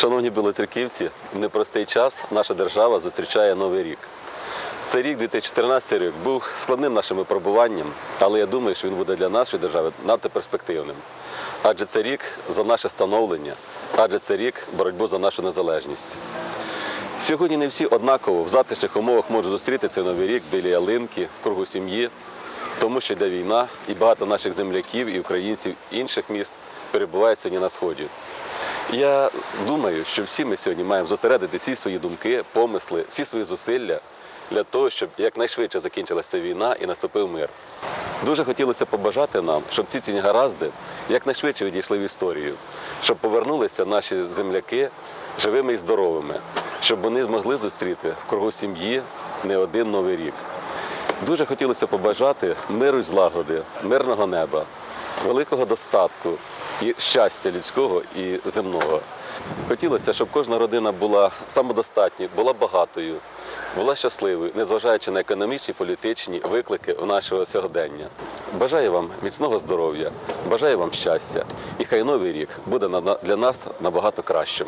Шановні білоцерківці, в непростий час наша держава зустрічає новий рік. Цей рік, 2014 рік, був складним нашим випробуванням, але я думаю, що він буде для нашої держави надто перспективним. Адже це рік за наше становлення, адже це рік боротьбу за нашу незалежність. Сьогодні не всі однаково в затишних умовах можуть зустріти цей новий рік біля ялинки, в кругу сім'ї, тому що йде війна, і багато наших земляків і українців інших міст перебувають сьогодні на сході. Я думаю, що всі ми сьогодні маємо зосередити всі свої думки, помисли, всі свої зусилля для того, щоб якнайшвидше закінчилася війна і наступив мир. Дуже хотілося побажати нам, щоб ці ці негаразди якнайшвидше відійшли в історію, щоб повернулися наші земляки живими і здоровими, щоб вони змогли зустріти в кругу сім'ї не один новий рік. Дуже хотілося побажати миру й злагоди, мирного неба, великого достатку і щастя людського і земного. Хотілося, щоб кожна родина була самодостатньою, була багатою, була щасливою, незважаючи на економічні, політичні виклики нашого сьогодення. Бажаю вам міцного здоров'я, бажаю вам щастя, і хай новий рік буде для нас набагато кращим.